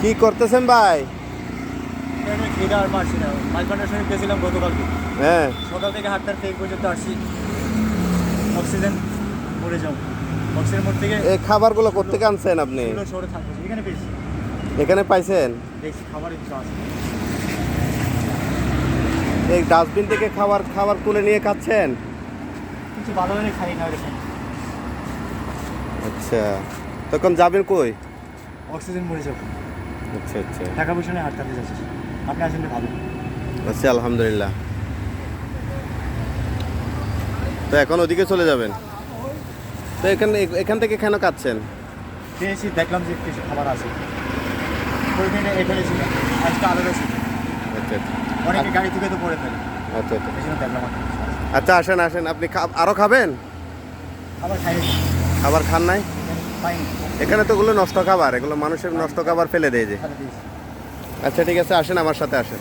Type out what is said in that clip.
কি করতেছেন ভাই? আমি খিদা আর পারছি না। মাছ ভান্ডার সঙ্গে গেছিলাম গতকালকে। হ্যাঁ। সকাল থেকে হাটটার থেকে পর্যন্ত আসছি। অক্সিজেন মরে যাও অক্সিজেন মোড় থেকে এই খাবারগুলো আনছেন আপনি? শহরে থাকব। এখানে পেয়েছি। এখানে পাইছেন? দেখছি খাবারের কিছু আছে। এই ডাস্টবিন থেকে খাবার খাবার তুলে নিয়ে খাচ্ছেন? কিছু ভালো খাই না। আচ্ছা। তখন যাবেন কই? অক্সিজেন মরে যাব। আচ্ছা আচ্ছা। টাকা পয়সা নিয়ে হাটটাতে যাচ্ছি আপনি আসলে ভালো। আচ্ছা আলহামদুলিল্লাহ। তো এখন ওদিকে চলে যাবেন? তো এখানে এখান থেকে কেন কাটছেন? পেয়েছি দেখলাম যে কিছু খাবার আছে। ওইখানে এখানে ছিল আজকে আলাদা ছিল। আচ্ছা আচ্ছা। অনেকে গাড়ি থেকে তো পড়ে ফেলে আচ্ছা আচ্ছা। দেখলাম আচ্ছা আসেন আসেন। আপনি খা- আরও খাবেন? খাবার খাই খাবার খান নাই? পাইনি। এখানে তো ওগুলো নষ্ট খাবার এগুলো মানুষের নষ্ট খাবার ফেলে দেয় যে। আচ্ছা ঠিক আছে আসেন আমার সাথে আসেন।